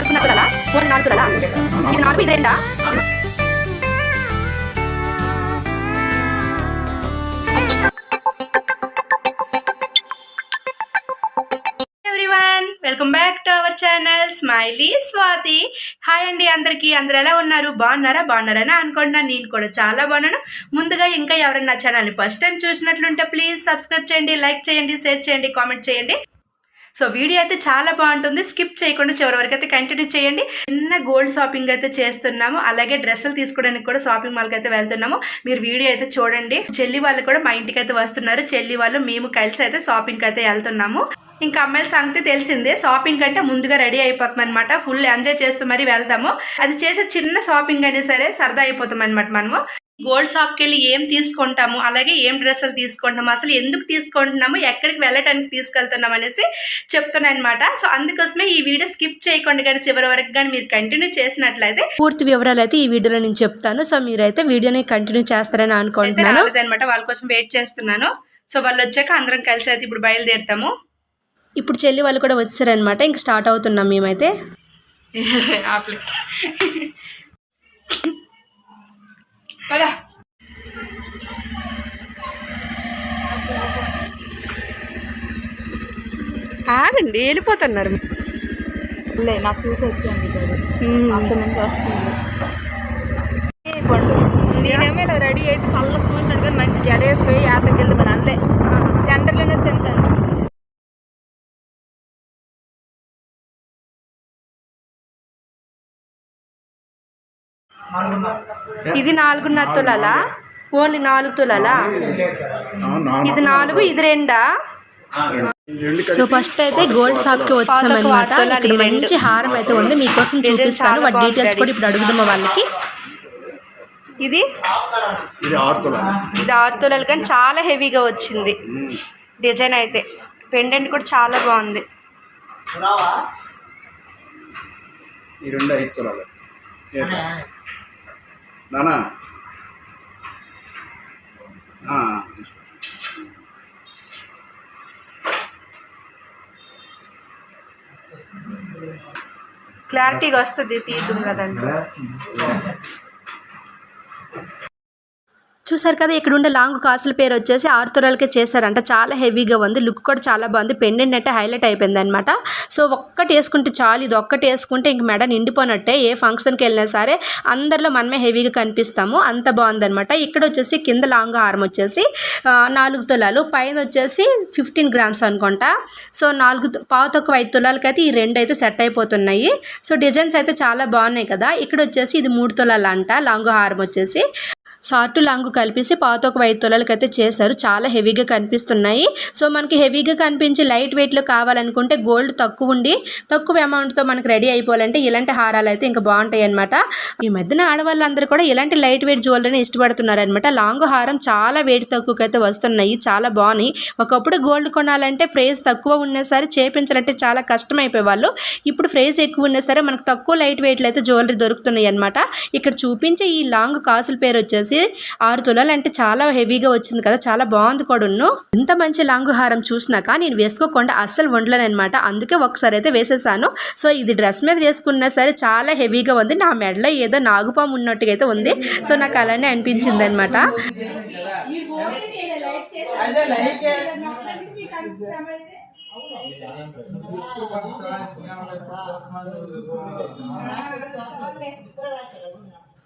నాలుగున్నర తులాలా ఓన్లీ నాలుగు ఇది నాలుగు ఇది రెండా welcome back to our channel smiley Swathi hi అండి అందరికీ. అందరు ఎలా ఉన్నారు? బాగున్నారా? బాగున్నారని అనుకుంటున్నాను. నేను కూడా చాలా బాగున్నాను. ముందుగా ఇంకా ఎవరైనా ఛానల్ని ఫస్ట్ టైం చూసినట్లుంటే ప్లీజ్ సబ్స్క్రైబ్ చేయండి లైక్ చేయండి షేర్ చేయండి కామెంట్ చేయండి. సో వీడియో అయితే చాలా బాగుంటుంది. స్కిప్ చేయకుండా చివరి వరకు అయితే కంటిన్యూ చేయండి. చిన్న గోల్డ్ షాపింగ్ అయితే చేస్తున్నాము. అలాగే డ్రెస్సులు తీసుకోవడానికి కూడా షాపింగ్ మాల్కి అయితే వెళ్తున్నాము. మీరు వీడియో అయితే చూడండి. చెల్లి వాళ్ళు కూడా మా ఇంటికి అయితే వస్తున్నారు. చెల్లి వాళ్ళు మేము కలిసి అయితే షాపింగ్కి అయితే వెళ్తున్నాము. ఇంకా అమ్మాయిల సంగతి తెలిసిందే. షాపింగ్ కంటే ముందుగా రెడీ అయిపోతాం అనమాట ఫుల్ ఎంజాయ్ చేస్తూ మరి వెళ్తాము అది చేసే చిన్న షాపింగ్ అయినా సరే సరదా అయిపోతాం అనమాట మనము. గోల్డ్ షాప్కి వెళ్ళి ఏం తీసుకుంటాము? అలాగే ఏం డ్రెస్సులు తీసుకుంటాము అసలు ఎందుకు తీసుకుంటున్నాము? ఎక్కడికి వెళ్ళటానికి తీసుకెళ్తున్నాం అనేసి చెప్తున్నాను అనమాట సో అందుకోసమే ఈ వీడియో స్కిప్ చేయకుండా కానీ చివరి వరకు కానీ మీరు కంటిన్యూ చేసినట్లయితే పూర్తి వివరాలు అయితే ఈ వీడియోలో నేను చెప్తాను. సో మీరైతే వీడియోని కంటిన్యూ చేస్తారని అనుకుంటున్నాను. అనమాట వాళ్ళ కోసం వెయిట్ చేస్తున్నాను. సో వాళ్ళు వచ్చాక అందరం కలిసి అయితే ఇప్పుడు బయలుదేరుతాము. ఇప్పుడు చెల్లి వాళ్ళు కూడా వచ్చారనమాట ఇంక స్టార్ట్ అవుతున్నాం మేమైతే. పదా. ఆగండి వెళ్ళిపోతున్నారు. లే నాకు చూసి వచ్చాను నుంచి వస్తుంది. నేనేమో ఇలా రెడీ అయితే కళ్ళకు చూసినట్టు కానీ మంచి జడ వేసుకొని యాత్రకి వెళ్తున్నాను అందులే సెంటర్లోనే చెంతాను ఇది నాలుగున్నర తులాలా? ఓన్లీ నాలుగు తులాలా? ఇది నాలుగు ఇది రెండా? సో ఫస్ట్ అయితే గోల్డ్ షాప్కి వచ్చాం అనమాట ఇక్కడ మంచి హారం అయితే ఉంది. మీకోసం చూపిస్తాను. వాటి డీటెయిల్స్ కూడా ఇప్పుడు అడుగుదాము వాళ్ళకి? ఇది? ఇది ఆరు తులాలు. కానీ చాలా హెవీగా వచ్చింది. డిజైన్ అయితే. పెండెంట్ కూడా చాలా బాగుంది. ఈ రెండు ఐదు తులాలు? నానా? ఆ, క్లారిటీగా వస్తుంది తీద్దాం కదండి చూసారు కదా ఇక్కడ ఉండే లాంగ్ కాసుల పేరు వచ్చేసి ఆరు తులాలకే చేశారంట. చాలా హెవీగా ఉంది. లుక్ కూడా చాలా బాగుంది. పెండెంట్ అంటే హైలైట్ అయిపోయింది అనమాట సో ఒక్కటి వేసుకుంటే చాలు. ఇది ఒక్కటి వేసుకుంటే ఇంక మెడ నిండిపోయినట్టే ఏ ఫంక్షన్కి వెళ్ళినా సరే అందరిలో మనమే హెవీగా కనిపిస్తాము. అంత బాగుందనమాట ఇక్కడ వచ్చేసి కింద లాంగ్ హారం వచ్చేసి నాలుగు తులాలు. పైన వచ్చేసి ఫిఫ్టీన్ గ్రామ్స్ అనుకుంటా. సో నాలుగు పాత పావు తక్కువ ఐదు తులాలకైతే ఈ రెండు అయితే సెట్ అయిపోతున్నాయి. సో డిజైన్స్ అయితే చాలా బాగున్నాయి కదా. ఇక్కడ వచ్చేసి ఇది మూడు తులాలు అంట లాంగ్ హారం వచ్చేసి. షార్ట్ లాంగ్ కలిపేసి పాత ఒక ఐదు తులాలకి అయితే చేశారు. చాలా హెవీగా కనిపిస్తున్నాయి. సో మనకి హెవీగా కనిపించి లైట్ వెయిట్లో కావాలనుకుంటే గోల్డ్ తక్కువ ఉండి తక్కువ అమౌంట్తో మనకి రెడీ అయిపోవాలంటే ఇలాంటి హారాలు అయితే ఇంకా బాగుంటాయి అనమాట ఈ మధ్యన ఆడవాళ్ళందరూ కూడా ఇలాంటి లైట్ వెయిట్ జ్యువెలరీని ఇష్టపడుతున్నారు అనమాట లాంగ్ హారం చాలా వెయిట్ తక్కువకి అయితే వస్తున్నాయి. చాలా బాగున్నాయి. ఒకప్పుడు గోల్డ్ కొనాలంటే ప్రైస్ తక్కువ ఉన్నా సరే చేపించాలంటే చాలా కష్టం అయిపోయేవాళ్ళు ఇప్పుడు ప్రైస్ ఎక్కువ ఉన్నా సరే మనకు తక్కువ లైట్ వెయిట్లు అయితే జ్యువెలరీ దొరుకుతున్నాయి అనమాట ఇక్కడ చూపించే ఈ లాంగ్ కాసుల పేరు వచ్చేసి ఆరు తులాలు అంటే చాలా హెవీగా వచ్చింది కదా చాలా బాగుంది కూడా ఇంత మంచి లాంగ్ హారం చూసినాక నేను వేసుకోకుండా అస్సలు వండలేనమాట అందుకే ఒకసారి అయితే వేసేసాను. సో ఇది డ్రెస్ మీద వేసుకున్నా సరే చాలా హెవీగా ఉంది. నా మెడలో ఏదో నాగుపాము ఉన్నట్టుగా అయితే ఉంది. సో నాకు అలానే అనిపించింది అనమాట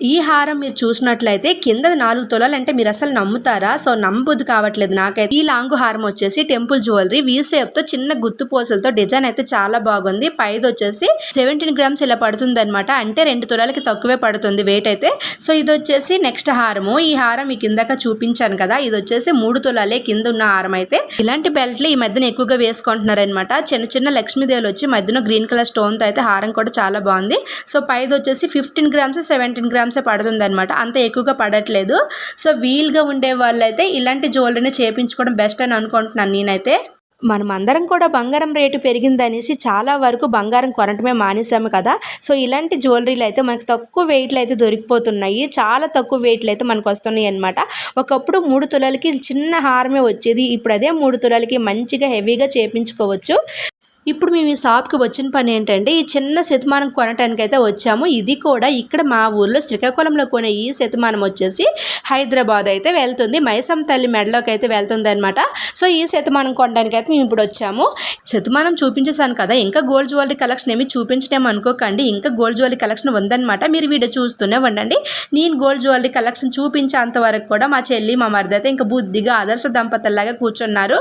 ఈ హారం మీరు చూసినట్లయితే కింద నాలుగు తొలలు అంటే మీరు అసలు నమ్ముతారా? సో నమ్మబుద్ధి కావట్లేదు నాకైతే. ఈ లాంగ్ హారం వచ్చేసి టెంపుల్ జ్యువెలరీ. వీ షేప్తో చిన్న గుత్తు పోసలతో డిజైన్ అయితే చాలా బాగుంది. పైది వచ్చేసి సెవెంటీన్ గ్రామ్స్ ఇలా పడుతుంది అనమాట అంటే రెండు తులాలకి తక్కువే పడుతుంది వెయిట్ అయితే. సో ఇది వచ్చేసి నెక్స్ట్ హారము. ఈ హారం మీకు ఇందాక చూపించాను కదా. ఇది వచ్చేసి మూడు తులాలే కింద ఉన్న హారం అయితే. ఇలాంటి బెల్ట్లు ఈ మధ్యన ఎక్కువగా వేసుకుంటున్నారనమాట చిన్న చిన్న లక్ష్మీదేవులు వచ్చి మధ్యన గ్రీన్ కలర్ స్టోన్తో అయితే హారం కూడా చాలా బాగుంది. సో పైది వచ్చేసి ఫిఫ్టీన్ గ్రామ్స్ సెవెంటీన్ గ్రామ్స్ పడుతుంది అనమాట అంత ఎక్కువగా పడట్లేదు. సో వీల్గా ఉండే వాళ్ళైతే ఇలాంటి జ్యువెలరీని చేపించుకోవడం బెస్ట్ అని అనుకుంటున్నాను నేనైతే. మనం అందరం కూడా బంగారం రేటు పెరిగిందనేసి చాలా వరకు బంగారం కొనటమే మానేసాము కదా. సో ఇలాంటి జ్యువెలరీలు అయితే మనకు తక్కువ వెయిట్లు అయితే దొరికిపోతున్నాయి. చాలా తక్కువ వెయిట్లు అయితే మనకు వస్తున్నాయి అనమాట ఒకప్పుడు మూడు తులాలకి చిన్న హారమే వచ్చేది. ఇప్పుడు అదే మూడు తులాలకి మంచిగా హెవీగా చేపించుకోవచ్చు. ఇప్పుడు మేము ఈ షాప్కి వచ్చిన పని ఏంటంటే ఈ చిన్న శతమానం కొనటానికి అయితే వచ్చాము. ఇది కూడా ఇక్కడ మా ఊర్లో శ్రీకాకుళంలో కొనే ఈ శతమానం వచ్చేసి హైదరాబాద్ అయితే వెళ్తుంది. మైసమ్ తల్లి మెడలోకి అయితే వెళ్తుంది అనమాట సో ఈ శతమానం కొనడానికి అయితే మేము ఇప్పుడు వచ్చాము. శతమానం చూపించేసాను కదా ఇంకా గోల్డ్ జ్యువెలరీ కలెక్షన్ ఏమి చూపించడం అనుకోకండి. ఇంకా గోల్డ్ జ్యువెలరీ కలెక్షన్ ఉందన్నమాట. మీరు వీడియో చూస్తూనే ఉండండి. నేను గోల్డ్ జ్యువెలరీ కలెక్షన్ చూపించేంత వరకు కూడా మా చెల్లి మా మరిది అయితే ఇంకా బుద్ధిగా ఆదర్శ దంపతుల్లాగా కూర్చున్నారు.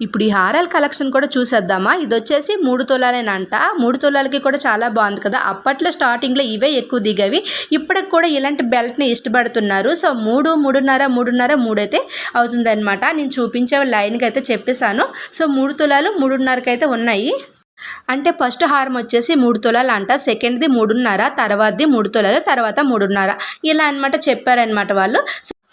ఇప్పుడు ఈ హారాల కలెక్షన్ కూడా చూసేద్దామా? ఇది వచ్చేసి మూడు తులాలేనంట. మూడు తులాలకి కూడా చాలా బాగుంది కదా. అప్పట్లో స్టార్టింగ్లో ఇవే ఎక్కువ దిగవి. ఇప్పటికి కూడా ఇలాంటి బెల్ట్ని ఇష్టపడుతున్నారు. సో మూడు మూడున్నర మూడున్నర మూడైతే అవుతుందన్నమాట. నేను చూపించే లైన్కి అయితే చెప్పేశాను. సో మూడు తులాలు మూడున్నరకి అయితే ఉన్నాయి. అంటే ఫస్ట్ హారం వచ్చేసి మూడు తులాలు అంట సెకండ్ది మూడున్నర తర్వాతది మూడు తులాలు తర్వాత మూడున్నర. ఇలా అనమాట చెప్పారనమాట వాళ్ళు.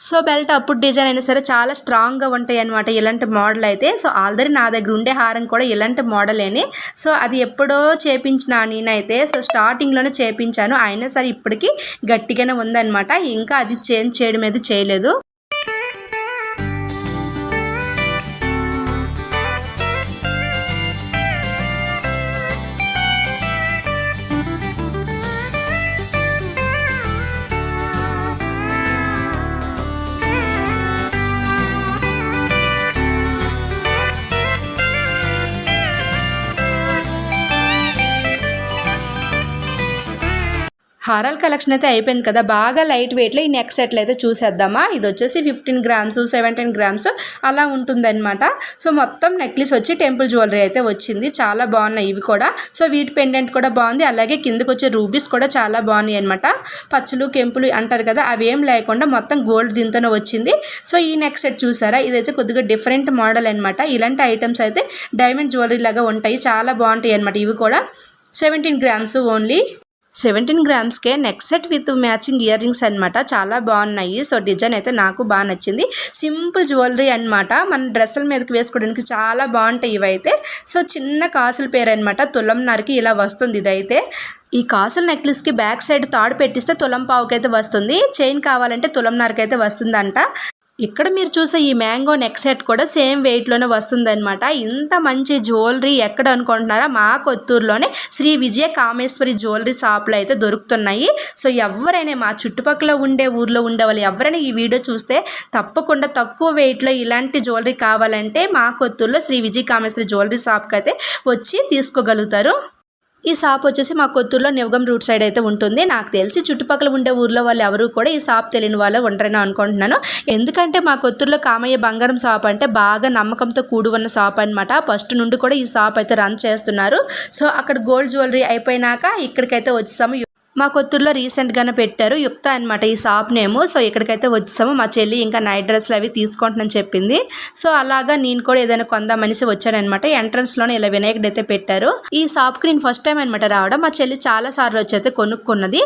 సో బెల్ట్ అప్పుడు డిజైన్ అయినా సరే చాలా స్ట్రాంగ్గా ఉంటాయి అనమాట ఇలాంటి మోడల్ అయితే. సో ఆల్రెడీ నా దగ్గర ఉండే హారం కూడా ఇలాంటి మోడలేని. సో అది ఎప్పుడో చేపించిన నేనైతే సో స్టార్టింగ్లోనే చేపించాను. అయినా సరే ఇప్పటికీ గట్టిగానే ఉందన్నమాట. ఇంకా అది చేంజ్ చేయడం అయితే చేయలేదు. హారాల కలెక్షన్ అయితే అయిపోయింది కదా. బాగా లైట్ వెయిట్లో ఈ నెక్ సెట్లు అయితే చూసేద్దామా. ఇది వచ్చేసి ఫిఫ్టీన్ గ్రామ్స్ సెవెంటీన్ గ్రామ్స్ అలా ఉంటుందన్నమాట. సో మొత్తం నెక్లెస్ వచ్చి టెంపుల్ జ్యువెలరీ అయితే వచ్చింది. చాలా బాగున్నాయి ఇవి కూడా. సో వీటి పెండెంట్ కూడా బాగుంది. అలాగే కిందకి వచ్చే రూబీస్ కూడా చాలా బాగున్నాయి అనమాట పచ్చులు కెంపులు అంటారు కదా అవి ఏం లేకుండా మొత్తం గోల్డ్ దీంతోనే వచ్చింది. సో ఈ నెక్ సెట్ చూసారా? ఇదైతే కొద్దిగా డిఫరెంట్ మోడల్ అనమాట ఇలాంటి ఐటమ్స్ అయితే డైమండ్ జ్యువెలరీ లాగా ఉంటాయి. చాలా బాగుంటాయి అనమాట ఇవి కూడా. Seventeen grams only seventeen గ్రామ్స్కే neck set with matching earrings అనమాట చాలా బాగున్నాయి. సో డిజైన్ అయితే నాకు బాగా నచ్చింది. సింపుల్ జ్యువెలరీ అనమాట మన డ్రెస్సుల మీదకి వేసుకోవడానికి చాలా బాగుంటాయి ఇవైతే. సో చిన్న కాసుల పేరు అనమాట తులంన్నరకి ఇలా వస్తుంది ఇదైతే. ఈ కాసుల నెక్లెస్కి బ్యాక్ సైడ్ తాడు పెట్టిస్తే తులం పావుకైతే వస్తుంది. చైన్ కావాలంటే తులం అయితే వస్తుందంట. ఇక్కడ మీరు చూసే ఈ మ్యాంగో నెక్ సెట్ కూడా సేమ్ వెయిట్లోనే వస్తుందన్నమాట. ఇంత మంచి జ్యువెలరీ ఎక్కడ అనుకుంటున్నారా? మా కొత్తూరులోనే శ్రీ విజయ కామేశ్వరి జ్యువెలరీ షాప్లో అయితే దొరుకుతున్నాయి. సో ఎవరైనా మా చుట్టుపక్కల ఉండే ఊర్లో ఉండే వాళ్ళు ఎవరైనా ఈ వీడియో చూస్తే తప్పకుండా తక్కువ వెయిట్లో ఇలాంటి జ్యువెలరీ కావాలంటే మా కొత్తూరులో శ్రీ విజయ కామేశ్వరి జ్యువెలరీ షాప్కి అయితే వచ్చి తీసుకోగలుగుతారు. ఈ షాప్ వచ్చేసి మా కొత్తూరులో నివగం రూట్ సైడ్ అయితే ఉంటుంది. నాకు తెలిసి చుట్టుపక్కల ఉండే ఊర్లో వాళ్ళు ఎవరు కూడా ఈ షాప్ తెలియని వాళ్ళు ఉండరని అనుకుంటున్నాను. ఎందుకంటే మా కొత్తూరులో కామయ్య బంగారం షాప్ అంటే బాగా నమ్మకంతో కూడి ఉన్న షాప్ అనమాట ఫస్ట్ నుండి కూడా ఈ షాప్ అయితే రన్ చేస్తున్నారు. సో అక్కడ గోల్డ్ జ్యువెలరీ అయిపోయినాక ఇక్కడికైతే వచ్చేసాము. మా కొత్తూరులో రీసెంట్గానే పెట్టారు. యుక్త అనమాట ఈ షాప్ నేము. సో ఇక్కడికైతే వచ్చాము మా చెల్లి ఇంకా నైట్ డ్రెస్లు అవి తీసుకుంటున్నాను చెప్పింది. సో అలాగా నేను కూడా ఏదైనా కొందామనేసి వచ్చానమాట ఎంట్రన్స్లోనే ఇలా వినాయకుడు అయితే పెట్టారు. ఈ షాప్కి నేను ఫస్ట్ టైం అనమాట రావడం. మా చెల్లి చాలా సార్లు వచ్చి అయితే కొనుక్కున్నది.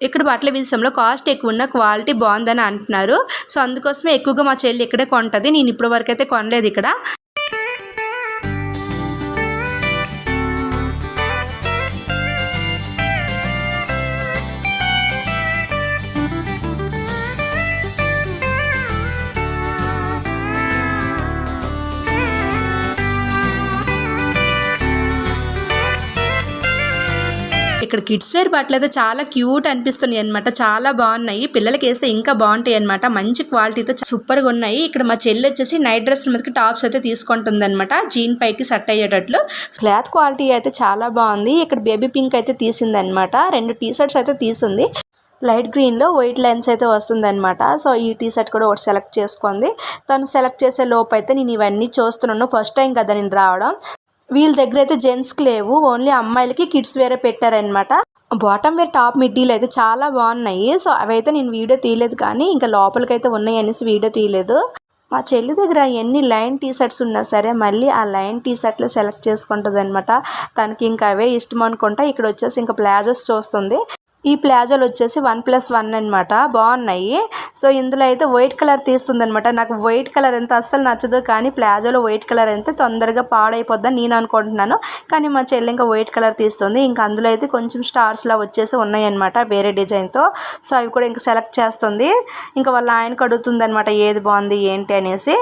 ఇక్కడ బట్టల విషయంలో కాస్ట్ ఎక్కువ ఉన్న క్వాలిటీ బాగుందని అంటున్నారు. సో అందుకోసమే ఎక్కువగా మా చెల్లి ఇక్కడే కొంటది. నేను ఇప్పటి వరకు అయితే కొనలేదు ఇక్కడ. ఇక్కడ కిడ్స్ వేర్ బట్టలు అయితే చాలా క్యూట్ అనిపిస్తున్నాయి అనమాట చాలా బాగున్నాయి. పిల్లలకి వేస్తే ఇంకా బాగుంటాయి అనమాట మంచి క్వాలిటీతో సూపర్గా ఉన్నాయి. ఇక్కడ మా చెల్లి వచ్చేసి నైట్ డ్రెస్ మీదకి టాప్స్ అయితే తీసుకుంటుంది అనమాట జీన్ పైకి సెట్ అయ్యేటట్లు. క్లాత్ క్వాలిటీ అయితే చాలా బాగుంది. ఇక్కడ బేబీ పింక్ అయితే తీసింది అనమాట రెండు టీ షర్ట్స్ అయితే తీసింది. లైట్ గ్రీన్లో వైట్ లెన్స్ అయితే వస్తుందన్నమాట. సో ఈ టీ షర్ట్ కూడా ఒకటి సెలెక్ట్ చేసుకుంది తను సెలెక్ట్ చేసే లోపు అయితే నేను ఇవన్నీ చూస్తున్నాను. ఫస్ట్ టైం కదా నేను రావడం. వీళ్ళ దగ్గర అయితే జెంట్స్కి లేవు. ఓన్లీ అమ్మాయిలకి కిడ్స్ వేరే పెట్టారనమాట బాటమ్ వేర్ టాప్ మిడ్డీలు అయితే చాలా బాగున్నాయి. సో అవైతే నేను వీడియో తీయలేదు కానీ ఇంకా లోపలికైతే ఉన్నాయి అనేసి వీడియో తీయలేదు. మా చెల్లి దగ్గర ఎన్ని లైన్ టీ షర్ట్స్ ఉన్నా సరే మళ్ళీ ఆ లైన్ టీ షర్ట్లు సెలెక్ట్ చేసుకుంటుంది అనమాట తనకి ఇంకా అవే ఇష్టం అనుకుంటా. ఇక్కడ వచ్చేసి ఇంకా ప్లాజోస్ చూస్తుంది. ఈ ప్లాజోలు వచ్చేసి వన్ ప్లస్ వన్ అనమాట బాగున్నాయి. సో ఇందులో అయితే వైట్ కలర్ తీస్తుంది అనమాట నాకు వైట్ కలర్ ఎంత అస్సలు నచ్చదు కానీ ప్లాజోలో వైట్ కలర్ అయితే తొందరగా పాడైపోద్దని నేను అనుకుంటున్నాను. కానీ మా చెల్లి ఇంకా వైట్ కలర్ తీస్తుంది. ఇంకా అందులో అయితే కొంచెం స్టార్స్లా వచ్చేసి ఉన్నాయన్నమాట వేరే డిజైన్తో సో అవి కూడా ఇంకా సెలెక్ట్ చేస్తుంది. ఇంకా వాళ్ళ ఆయనకు అడుగుతుంది అనమాట ఏది బాగుంది ఏంటి అనేసి.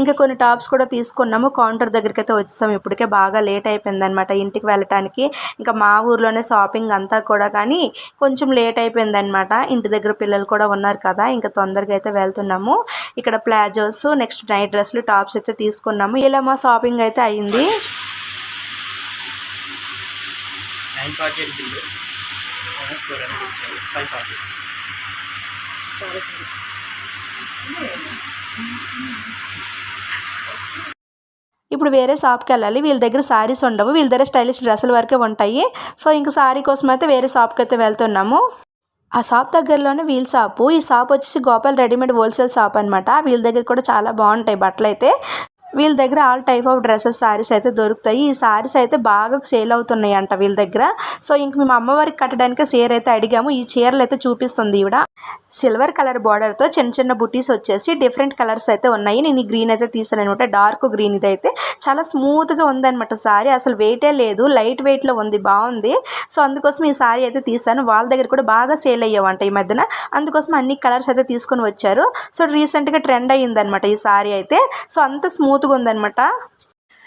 ఇంకా కొన్ని టాప్స్ కూడా తీసుకున్నాము. కౌంటర్ దగ్గరికి అయితే వచ్చేసాము ఇప్పటికే బాగా లేట్ అయిపోయిందనమాట ఇంటికి వెళ్ళటానికి. ఇంకా మా ఊర్లోనే షాపింగ్ అంతా కూడా కానీ కొంచెం లేట్ అయిపోయిందనమాట ఇంటి దగ్గర పిల్లలు కూడా ఉన్నారు కదా ఇంకా తొందరగా అయితే వెళ్తున్నాము. ఇక్కడ ప్లాజోస్ నెక్స్ట్ నైట్ డ్రెస్లు టాప్స్ అయితే తీసుకున్నాము. ఇలా మా షాపింగ్ అయితే సరే సరే. ఇప్పుడు వేరే షాప్కి వెళ్ళాలి. వీళ్ళ దగ్గర శారీస్ ఉండవు. వీళ్ళ దగ్గర స్టైలిష్ డ్రెస్సుల వరకే ఉంటాయి. సో ఇంకా శారీ కోసం అయితే వేరే షాప్కి అయితే వెళ్తున్నాము. ఆ షాప్ దగ్గరలోనే వీల్ షాపు ఈ షాప్ వచ్చేసి గోపాల్ రెడీమేడ్ హోల్సేల్ షాప్ అనమాట వీళ్ళ దగ్గర కూడా చాలా బాగుంటాయి బట్టలు అయితే వీళ్ళ దగ్గర all type of dresses saris అయితే దొరుకుతాయి. ఈ శారీస్ అయితే బాగా సేల్ అవుతున్నాయి అంట వీళ్ళ దగ్గర. సో ఇంక మేము అమ్మవారికి కట్టడానికి చీర అయితే అడిగాము. ఈ చీరలు అయితే చూపిస్తుంది ఈవిడ. సిల్వర్ కలర్ బార్డర్తో చిన్న చిన్న బుటీస్ వచ్చేసి డిఫరెంట్ కలర్స్ అయితే ఉన్నాయి. నేను ఈ గ్రీన్ అయితే తీసాను అనమాట. డార్క్ గ్రీన్ ఇది అయితే చాలా స్మూత్గా ఉందన్నమాట సారీ. అసలు వెయిటే లేదు. లైట్ వెయిట్లో ఉంది. బాగుంది. సో అందుకోసం ఈ సారీ అయితే తీసాను. వాళ్ళ దగ్గర కూడా బాగా సేల్ అయ్యావంట ఈ మధ్యన. అందుకోసం అన్ని కలర్స్ అయితే తీసుకొని వచ్చారు. సో రీసెంట్గా ట్రెండ్ అయ్యిందనమాట ఈ సారీ అయితే. సో అంత స్మూత్ స్మూత్గా ఉందన్నమాట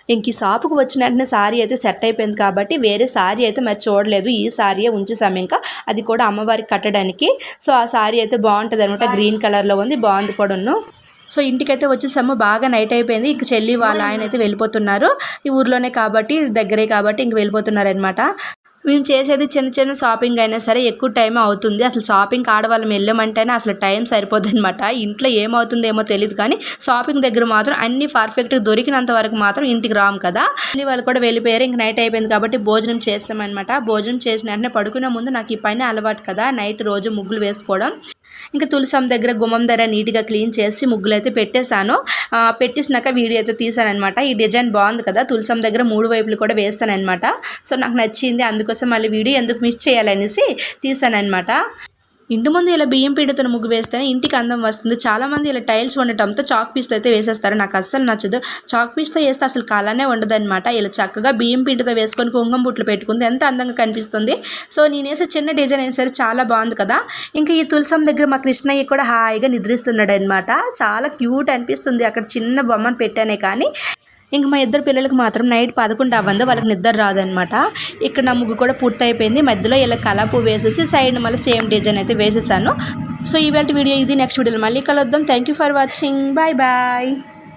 ఇంక ఈ షాపుకి వచ్చిన వెంటనే సారీ అయితే సెట్ అయిపోయింది కాబట్టి వేరే సారీ అయితే మరి చూడలేదు. ఈ సారీయే ఉంచేసాము ఇంకా. అది కూడా అమ్మవారికి కట్టడానికి. సో ఆ సారీ అయితే బాగుంటుంది అనమాట గ్రీన్ కలర్లో ఉంది బాగుంది కూడాను. సో ఇంటికైతే వచ్చేసాము. బాగా నైట్ అయిపోయింది. ఇంక చెల్లి వాళ్ళ ఆయన అయితే వెళ్ళిపోతున్నారు. ఈ ఊర్లోనే కాబట్టి దగ్గరే కాబట్టి ఇంక వెళ్ళిపోతున్నారు అనమాట మేము చేసేది చిన్న చిన్న షాపింగ్ అయినా సరే ఎక్కువ టైం అవుతుంది. అసలు షాపింగ్ ఆడవాళ్ళం వెళ్ళామంటేనే అసలు టైం సరిపోద్ది అనమాట ఇంట్లో ఏమవుతుందేమో తెలియదు కానీ షాపింగ్ దగ్గర మాత్రం అన్ని పర్ఫెక్ట్గా దొరికినంత వరకు మాత్రం ఇంటికి రాము కదా. మళ్ళీ వాళ్ళు కూడా వెళ్ళిపోయారు. ఇంక నైట్ అయిపోయింది కాబట్టి భోజనం చేస్తామన్నమాట. భోజనం చేసిన వెంటనే పడుకునే ముందు నాకు ఈ పని అలవాటు కదా. నైట్ రోజు ముగ్గులు వేసుకోవడం. ఇంకా తులసం దగ్గర గుమ్మం దగ్గర నీట్గా క్లీన్ చేసి ముగ్గులు అయితే పెట్టేశాను పెట్టేసినాక వీడియో అయితే తీసానమాట ఈ డిజైన్ బాగుంది కదా తులసం దగ్గర మూడు వైపులు కూడా వేస్తానన్నమాట. సో నాకు నచ్చింది అందుకోసం మళ్ళీ వీడియో ఎందుకు మిస్ చేయాలనేసి తీసానన్నమాట ఇంటి ముందు ఇలా బియ్యం పిండితో ముగ్గు వేస్తేనే ఇంటికి అందం వస్తుంది. చాలామంది ఇలా టైల్స్ ఉండటంతో చాక్ పీస్తో అయితే వేసేస్తారు. నాకు అస్సలు నచ్చదు. చాక్ పీస్తో వేస్తే అసలు కాలానే ఉండదు అనమాట ఇలా చక్కగా బియ్యం పిండితో వేసుకొని కుంగం బుట్లు పెట్టుకుంది ఎంత అందంగా కనిపిస్తుంది. సో నేను వేసే చిన్న డిజైన్ అయినా సరే చాలా బాగుంది కదా. ఇంకా ఈ తులసం దగ్గర మా కృష్ణయ్య కూడా హాయిగా నిద్రిస్తున్నాడు అనమాట చాలా క్యూట్ అనిపిస్తుంది. అక్కడ చిన్న బొమ్మను పెట్టానే కానీ ఇంక మా ఇద్దరు పిల్లలకు మాత్రం నైట్ పదకొండు అవ్వందో వాళ్ళకి నిద్ర రాదనమాట ఇక్కడ నా ముగ్గు కూడా పూర్తి అయిపోయింది మధ్యలో ఇలా కలపు వేసేసి సైడ్ మళ్ళీ సేమ్ డిజైన్ అయితే వేసేసాను. సో ఇవాళ వీడియో ఇది. నెక్స్ట్ వీడియోలో మళ్ళీ కలుద్దాం. Thank you for watching bye bye